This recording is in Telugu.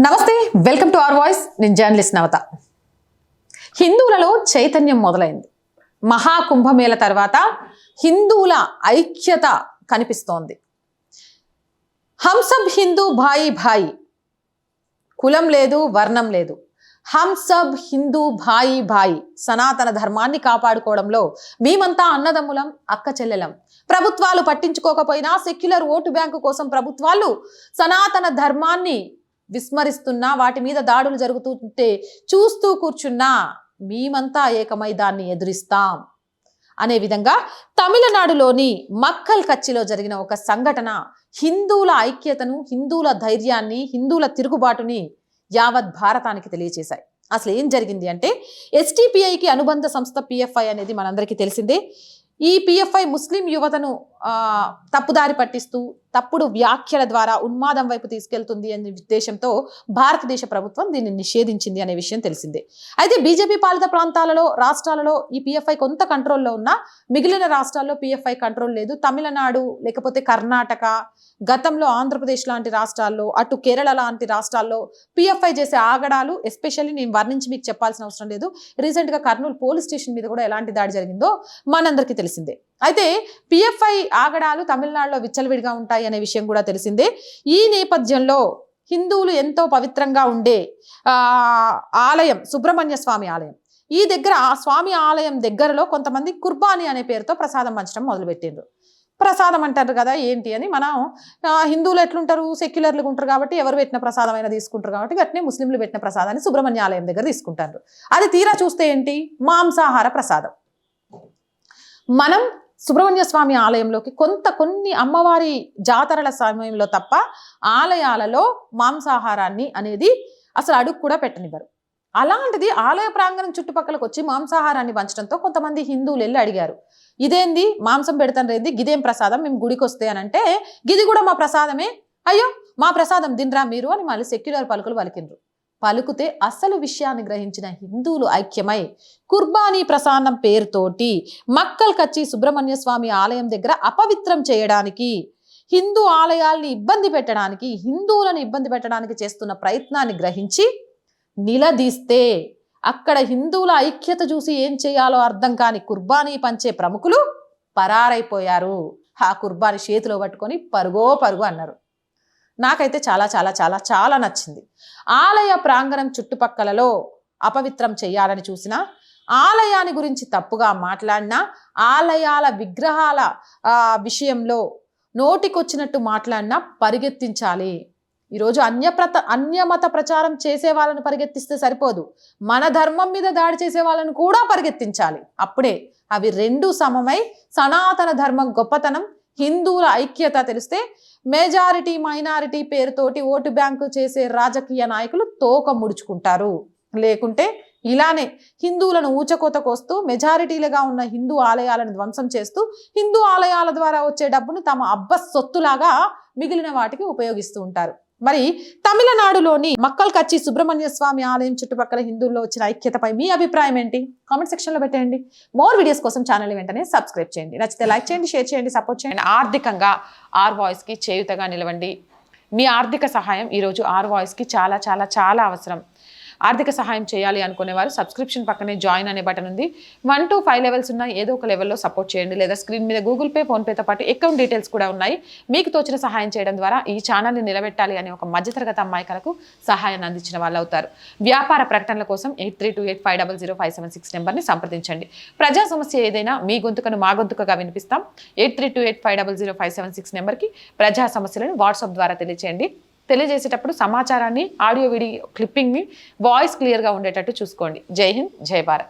నమస్తే వెల్కమ్ టు అవర్ వాయిస్. నేను జర్నలిస్ట్ నవత. హిందువులలో చైతన్యం మొదలైంది. మహాకుంభమేళ తర్వాత హిందువుల ఐక్యత కనిపిస్తోంది. హంసబ్ హిందూ భాయి భాయి. కులం లేదు వర్ణం లేదు. హంసబ్ హిందూ భాయి భాయి. సనాతన ధర్మాన్ని కాపాడుకోవడంలో మేమంతా అన్నదమ్ములం అక్క చెల్లెలం. ప్రభుత్వాలు పట్టించుకోకపోయినా సెక్యులర్ ఓటు బ్యాంకు కోసం ప్రభుత్వాలు సనాతన ధర్మాన్ని విస్మరిస్తున్నా వాటి మీద దాడులు జరుగుతుంటే చూస్తూ కూర్చున్నా మేమంతా ఏకమై దాన్ని ఎదురిస్తాం. అనే విధంగా తమిళనాడులోని మక్కల్ కచ్చిలో జరిగిన ఒక సంఘటన హిందువుల ఐక్యతను హిందువుల ధైర్యాన్ని హిందువుల తిరుగుబాటుని యావత్ భారతానికి తెలియచేశాయి. అసలు ఏం జరిగింది అంటే ఎస్టీపీఐకి అనుబంధ సంస్థ పిఎఫ్ఐ అనేది మనందరికీ తెలిసిందే. ఈ పిఎఫ్ఐ ముస్లిం యువతను తప్పుదారి పట్టిస్తూ తప్పుడు వ్యాఖ్యల ద్వారా ఉన్మాదం వైపు తీసుకెళ్తుంది అనే ఉద్దేశంతో భారతదేశ ప్రభుత్వం దీన్ని నిషేధించింది అనే విషయం తెలిసిందే. అయితే బీజేపీ పాలిత ప్రాంతాలలో రాష్ట్రాలలో ఈ పిఎఫ్ఐ కొంత కంట్రోల్లో ఉన్నా మిగిలిన రాష్ట్రాల్లో పిఎఫ్ఐ కంట్రోల్ లేదు. తమిళనాడు లేకపోతే కర్ణాటక గతంలో ఆంధ్రప్రదేశ్ లాంటి రాష్ట్రాల్లో అటు కేరళ లాంటి రాష్ట్రాల్లో పిఎఫ్ఐ చేసే ఆగడాలు ఎస్పెషల్లీ నేను వర్ణించి మీకు చెప్పాల్సిన అవసరం లేదు. రీసెంట్గా కర్నూలు పోలీస్ స్టేషన్ మీద కూడా ఎలాంటి దాడి జరిగిందో మనందరికీ తెలిసిందే. అయితే పిఎఫ్ఐ ఆగడాలు తమిళనాడులో విచ్చలవిడిగా ఉంటాయి అనే విషయం కూడా తెలిసిందే. ఈ నేపథ్యంలో హిందువులు ఎంతో పవిత్రంగా ఉండే ఆలయం సుబ్రహ్మణ్య స్వామి ఆలయం. ఈ దగ్గర ఆ స్వామి ఆలయం దగ్గరలో కొంతమంది కుర్బానీ అనే పేరుతో ప్రసాదం పంచడం మొదలుపెట్టిండ్రు. ప్రసాదం అంటారు కదా ఏంటి అని మనం హిందువులు ఎట్లుంటారు? సెక్యులర్లు ఉంటారు కాబట్టి ఎవరు పెట్టిన ప్రసాదం అయినా తీసుకుంటారు కాబట్టి అట్నే ముస్లింలు పెట్టిన ప్రసాదాన్ని సుబ్రహ్మణ్య ఆలయం దగ్గర తీసుకుంటారు. అది తీరా చూస్తే ఏంటి? మాంసాహార ప్రసాదం. మనం సుబ్రహ్మణ్య స్వామి ఆలయంలోకి కొంత కొన్ని అమ్మవారి జాతరల సమయంలో తప్ప ఆలయాలలో మాంసాహారాన్ని అనేది అసలు అడుగు కూడా పెట్టనివ్వరు. అలాంటిది ఆలయ ప్రాంగణం చుట్టుపక్కలకు వచ్చి మాంసాహారాన్ని పంచడంతో కొంతమంది హిందువులు వెళ్ళి అడిగారు. ఇదేంది? మాంసం పెడతాను గిదేం ప్రసాదం? మేము గుడికి వస్తే అని అంటే గిది కూడా మా ప్రసాదమే? అయ్యో! మా ప్రసాదం తినరా మీరు? అని మళ్ళీ సెక్యులర్ పలుకులు పలికిండ్రు. పలుకుతే అసలు విషయాన్ని గ్రహించిన హిందువులు ఐక్యమై కుర్బానీ ప్రసాదం పేరుతోటి మక్కల్ కచ్చి సుబ్రహ్మణ్య స్వామి ఆలయం దగ్గర అపవిత్రం చేయడానికి హిందూ ఆలయాల్ని ఇబ్బంది పెట్టడానికి హిందువులను ఇబ్బంది పెట్టడానికి చేస్తున్న ప్రయత్నాన్ని గ్రహించి నిలదీస్తే అక్కడ హిందువుల ఐక్యత చూసి ఏం చేయాలో అర్థం కాని కుర్బానీ పంచే ప్రముఖులు పరారైపోయారు. ఆ కుర్బానీ చేతిలో పట్టుకొని పరుగో పరుగు అన్నారు. నాకైతే చాలా చాలా చాలా చాలా నచ్చింది. ఆలయ ప్రాంగణం చుట్టుపక్కలలో అపవిత్రం చేయాలని చూసినా ఆలయాన్ని గురించి తప్పుగా మాట్లాడినా ఆలయాల విగ్రహాల విషయంలో నోటికొచ్చినట్టు మాట్లాడినా పరిగెత్తించాలి. ఈరోజు అన్యప్రత అన్యమత ప్రచారం చేసే వాళ్ళను పరిగెత్తిస్తే సరిపోదు. మన ధర్మం మీద దాడి చేసే వాళ్ళను కూడా పరిగెత్తించాలి. అప్పుడే అవి రెండు సమమై సనాతన ధర్మం గొప్పతనం హిందువుల ఐక్యత తెలిస్తే మెజారిటీ మైనారిటీ పేరుతోటి ఓటు బ్యాంకు చేసే రాజకీయ నాయకులు తోక ముడుచుకుంటారు. లేకుంటే ఇలానే హిందువులను ఊచకోత కోస్తూ మెజారిటీలుగా ఉన్న హిందూ ఆలయాలను ధ్వంసం చేస్తూ హిందూ ఆలయాల ద్వారా వచ్చే డబ్బును తమ అబ్బ సొత్తులాగా మిగిలిన వాటికి ఉపయోగిస్తూ ఉంటారు. మరి తమిళనాడులోని మక్కల్ కచ్చి సుబ్రహ్మణ్య స్వామి ఆలయం చుట్టుపక్కల హిందువుల్లో వచ్చిన ఐక్యతపై మీ అభిప్రాయం ఏంటి? కామెంట్ సెక్షన్లో పెట్టండి మోర్ వీడియోస్ కోసం ఛానల్ వెంటనే సబ్స్క్రైబ్ చేయండి. నచ్చితే లైక్ చేయండి షేర్ చేయండి సపోర్ట్ చేయండి. ఆర్థికంగా ఆర్ వాయిస్కి చేయుతగా నిలవండి. మీ ఆర్థిక సహాయం ఈరోజు ఆర్ వాయిస్కి చాలా చాలా చాలా అవసరం. ఆర్థిక సహాయం చేయాలి అనుకునే వారు సబ్స్క్రిప్షన్ పక్కనే జాయిన్ అనే బటన్ ఉంది. వన్ టు ఫైవ్ లెవెల్స్ ఉన్నాయి ఏదో ఒక లెవెల్లో సపోర్ట్ చేయండి. లేదా స్క్రీన్ మీద గూగుల్ పే ఫోన్పేతో పాటు అకౌంట్ డీటెయిల్స్ కూడా ఉన్నాయి. మీకు తోచిన సహాయం చేయడం ద్వారా ఈ ఛానల్ని నిలబెట్టాలి అనే ఒక మధ్యతరగతి అమ్మాయికలకు సహాయాన్ని అందించిన వాళ్ళు అవుతారు. వ్యాపార ప్రకటనల కోసం eight three two eight five double zero five seven six నెంబర్ని సంప్రదించండి. ప్రజా సమస్య ఏదైనా మీ గొంతుకను మా గొంతుకగా వినిపిస్తాం. Eight three two eight five double zero five seven six నెంబర్కి ప్రజా సమస్యలను వాట్సాప్ ద్వారా తెలియచేయండి. తెలియజేసేటప్పుడు సమాచారాన్ని ఆడియో వీడియో క్లిప్పింగ్ని వాయిస్ క్లియర్గా ఉండేటట్టు చూసుకోండి. జై హింద్ జై భారత్.